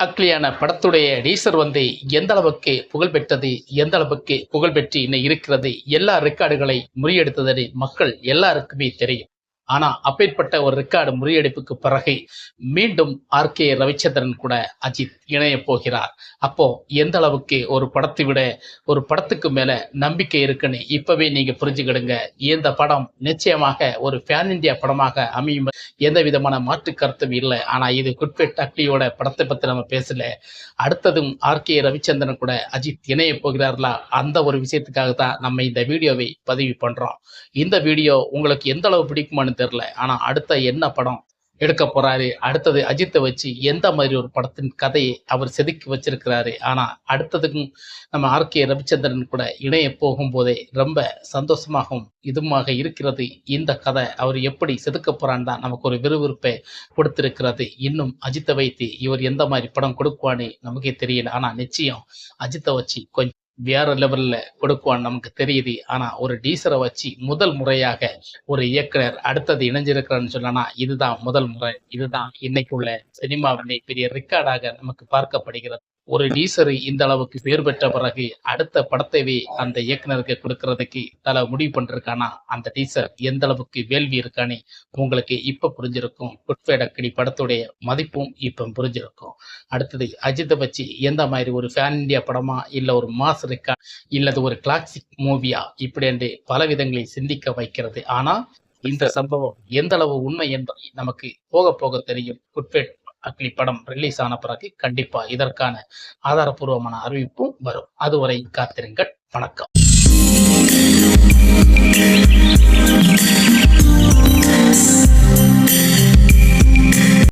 அக்லியான படத்துடைய டீசர் வந்து எந்த அளவுக்கு புகழ் பெற்றது எந்த அளவுக்கு புகழ் பெற்று இன்னும் இருக்கிறது எல்லா ரெக்கார்டுகளை முறியெடுத்ததனை மக்கள் எல்லாருக்குமே தெரியும். ஆனா அப்பேற்பட்ட ஒரு ரெக்கார்டு முறியடிப்புக்கு பிறகு மீண்டும் ஆர் கே ரவிச்சந்திரன் கூட அஜித் இணைய போகிறார். அப்போ எந்த அளவுக்கு ஒரு படத்தை விட ஒரு படத்துக்கு மேல நம்பிக்கை இருக்குன்னு இப்பவே நீங்க புரிஞ்சுக்கிடுங்க. இந்த படம் நிச்சயமாக ஒரு பேன் இந்தியா படமாக அமையும். எந்த விதமான மாற்று கருத்தும் இல்லை. ஆனா இது குட்பெட் அக்லியோட படத்தை பத்தி நம்ம பேசல. அடுத்ததும் ஆர் கே ரவிச்சந்திரன் கூட அஜித் இணைய போகிறார்களா? அந்த ஒரு விஷயத்துக்காக தான் நம்ம இந்த வீடியோவை பதிவு பண்றோம். இந்த வீடியோ உங்களுக்கு எந்த அளவு பிடிக்குமான்னு தெரியல. ஆனா அடுத்த என்ன படம் எடுக்க போறாரு அடுத்தது அஜித்தை வச்சு எந்த மாதிரி ஒரு படத்தின் கதையை அவர் செதுக்கி வச்சிருக்கிறாரு? ஆனா அடுத்ததுக்கும் நம்ம ஆர். கே. ரவிச்சந்திரன் கூட இணைய போகும்போதே ரொம்ப சந்தோஷமாகவும் இதுமாக இருக்கிறது. இந்த கதை அவர் எப்படி செதுக்க போறான்னு தான் நமக்கு ஒரு விறுவிறுப்பை கொடுத்திருக்கிறது. இன்னும் அஜித்தை வைத்து இவர் எந்த மாதிரி படம் கொடுக்குவான்னு நமக்கே தெரியல. ஆனா நிச்சயம் அஜித்தை வச்சு கொஞ்சம் வேற லெவல்ல கொடுக்குவான்னு நமக்கு தெரியுது. ஆனா ஒரு டீசரை வச்சு முதல் முறையாக ஒரு இயக்குனர் அடுத்தது இணைஞ்சிருக்கிறான்னு சொல்லனா இதுதான் முதல் முறை. இதுதான் இன்னைக்குள்ள சினிமாவினை பெரிய ரெக்கார்டாக நமக்கு பார்க்கப்படுகிறது. ஒரு டீசர் இந்த அளவுக்கு பேர் பெற்ற பிறகு அடுத்த படத்தைவே அந்த இயக்குனருக்கு கொடுக்கறதுக்கு தலை முடிவு பண்ணிருக்கானா? அந்த டீசர் எந்த அளவுக்கு வேள்வி இருக்கானே உங்களுக்கு இப்ப புரிஞ்சிருக்கும். குட்ஃபேட் அக்கடி படத்துடைய மதிப்பும் இப்ப புரிஞ்சிருக்கும். அடுத்தது அஜித்தை வச்சு எந்த மாதிரி ஒரு ஃபேன் இந்தியா படமா இல்ல ஒரு மாஸ் இருக்கா இல்லது ஒரு கிளாசிக் மூவியா இப்படி என்று பல விதங்களில் சிந்திக்க வைக்கிறது. ஆனா இந்த சம்பவம் எந்த அளவு உண்மை என்பதை நமக்கு போக போக தெரியும். குட்ஃபேட் அக்லி படம் ரிலீஸ் ஆன பிறகு கண்டிப்பா இதற்கான ஆதாரபூர்வமான அறிவிப்பும் வரும். அதுவரை காத்திருங்கள். வணக்கம்.